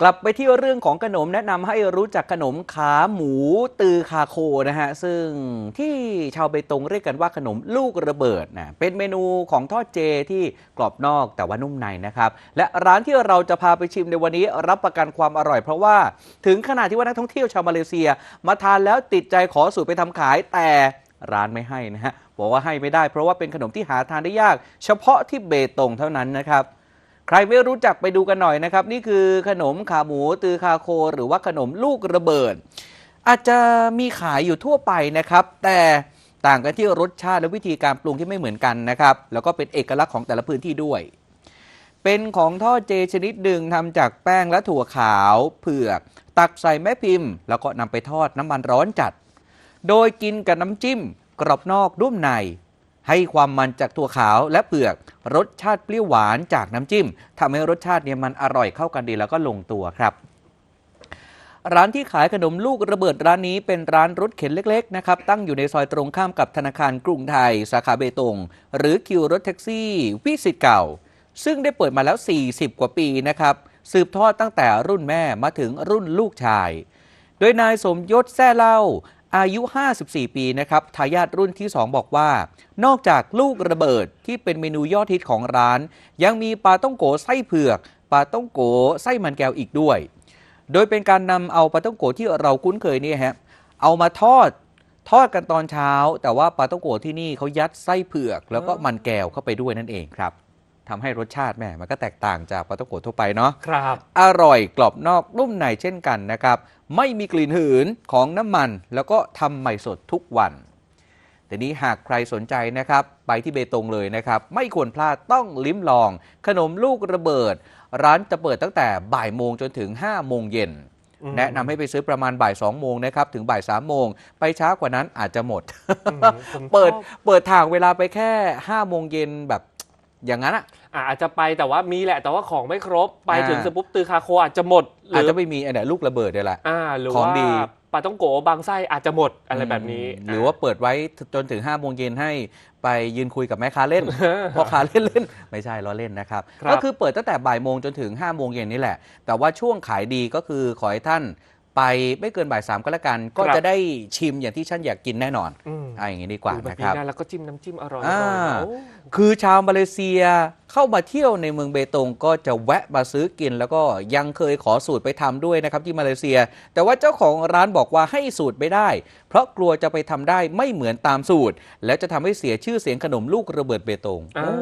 กลับไปที่เรื่องของขนมแนะนำให้รู้จักขนมขาหมูตือคาโคนะฮะ ซึ่งที่ชาวเบตงเรียกกันว่าขนมลูกระเบิดนะเป็นเมนูของทอดเจที่กรอบนอกแต่ว่านุ่มในนะครับ และร้านที่เราจะพาไปชิมในวันนี้รับประกันความอร่อย เพราะว่าถึงขนาดที่ว่านักท่องเที่ยวชาวมาเลเซีย มาทานแล้วติดใจขอสูตรไปทำขายแต่ร้านไม่ให้นะฮะบอกว่าให้ไม่ได้ เพราะว่าเป็นขนมที่หาทานได้ยาก เฉพาะที่เบตงเท่านั้นนะครับ ใครไม่รู้จักไปดูกันหน่อยนะครับ นี่คือขนมขาหมูตือคาโค หรือว่าขนมลูกระเบิด อาจจะมีขายอยู่ทั่วไปนะครับ แต่ต่างกันที่รสชาติและวิธีการปรุงที่ไม่เหมือนกันนะครับ แล้วก็เป็นเอกลักษณ์ของแต่ละพื้นที่ด้วย เป็นของทอดเจชนิดหนึ่งทำจากแป้งและถั่วขาวเผือก ตักใส่แม่พิมพ์ แล้วก็นำไปทอดน้ำมันร้อนจัด โดยกินกับน้ำจิ้ม กรอบนอกรุ่มใน ให้ความมันจากถั่วขาวและเผือก รสชาติเปรี้ยวหวานจากน้ำจิ้มทำให้รสชาติเนี่ยมันอร่อยเข้ากันดีแล้วก็ลงตัวครับร้านที่ขายขนมลูกระเบิดร้านนี้เป็นร้านรถเข็นเล็กๆนะครับตั้งอยู่ในซอยตรงข้ามกับธนาคารกรุงไทย สาขาเบตง หรือคิวรถแท็กซี่วิสิตเก่า ซึ่งได้เปิดมาแล้ว 40 กว่าปีนะครับสืบทอดตั้งแต่รุ่นแม่มาถึงรุ่นลูกชาย โดยนายสมยศแซ่เล่า อายุ 54 ปีนะครับทายาทรุ่นที่ 2 บอกว่า นอกจากลูกระเบิดที่เป็นเมนูยอดฮิตของร้าน ยังมีปลาต้องโกไส้เผือก ปลาต้องโกไส้มันแก้วอีกด้วย โดยเป็นการนำเอาปลาต้องโกที่เราคุ้นเคยนี่ฮะเอามาทอดทอดกันตอนเช้า แต่ว่าปลาต้องโกที่นี่เขายัดไส้เผือก แล้วก็มันแก้วเข้าไปด้วยนั่นเองครับ ทำให้รสชาติแหม่มันก็แตกต่างจากปลาต้องโกทั่วไปเนาะครับ อร่อยกรอบนอกนุ่มในเช่นกันนะครับ ไม่มีกลิ่นหืนของน้ำมัน แล้วก็ทำใหม่สดทุกวันแต่นี้หากใครสนใจนะครับ ไปที่เบตงเลยนะครับ ไม่ควรพลาดต้องลิ้มลอง ขนมลูกระเบิด ร้านจะเปิดตั้งแต่บ่ายโมงจนถึง 5 โมงเย็นอืมแนะนำให้ไปซื้อประมาณบ่าย2โมงนะครับถึงบ่าย3โมง ไปช้ากว่านั้นอาจจะหมดอืมผมเปิดชอบเปิดทางเวลาไปแค่5โมงเย็นแบบ อย่างนั้นอะอะอาจจะไปแต่ว่ามีแหละแต่ว่าของไม่ครบไปอ่าถึงเสร็จปุ๊บตือคาโคอาจจะหมดหรือาจจะไม่มีอันไหนลูกระเบิดเนี่ยแหละอ่าหรือของว่าดีปลาต้องโกบางไส้อาจจะหมดอะไรแบบนี้ หรือว่าเปิดไว้จนถึง5้าโมงเย็นให้ไปยืนคุยกับแม่ค้าเล่นพ่อค้าเล่นเล่นๆไม่ใช่ล้อเล่นนะครับครับ ก็คือเปิดตั้งแต่บ่ายโมงจนถึง5้าโมงเย็นนี่แหละ แต่ว่าช่วงขายดีก็คือขอให้ท่าน ไปไม่เกินบ่ายสามก็แล้วกัน ก็จะได้ชิมอย่างที่ฉันอยากกินแน่นอนอืมอ่าอย่างนี้ดีกว่าดูแบบนะครับนะแล้วก็จิ้มน้ำจิ้มอร่อยๆอ่าโอ้คือชาวมาเลเซีย เข้ามาเที่ยวในเมืองเบตงก็จะแวะมาซื้อกิน แล้วก็ยังเคยขอสูตรไปทำด้วยนะครับที่มาเลเซีย แต่ว่าเจ้าของร้านบอกว่าให้สูตรไม่ได้ เพราะกลัวจะไปทำได้ไม่เหมือนตามสูตร แล้วจะทำให้เสียชื่อเสียงขนมลูกระเบิดเบตงอ่าโอ้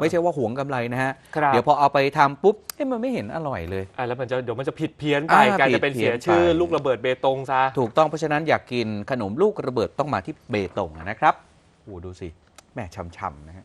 ไม่ใช่ว่าหวงกำไรนะฮะครับเดี๋ยวพอเอาไปทำปุ๊บเอ้มันไม่เห็นอร่อยเลยอะแล้วมันจะเดี๋ยวมันจะผิดเพี้ยนไปอ่ากลายจะเป็นผิดเพี้เสียยนชื่อไปลูกระเบิดเบตงซะถูกต้องเพราะฉะนั้นอยากกินขนมลูกระเบิดต้องมาที่เบตงนะครับโอ้ดูสิแม่ช่ำๆนะฮะ